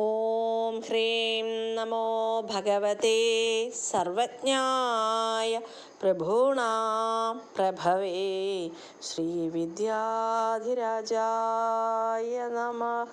ॐ ह्रीं नमो भगवते सर्वज्ञाय प्रभूणां प्रभवे श्रीविद्याधिराजाय नमः।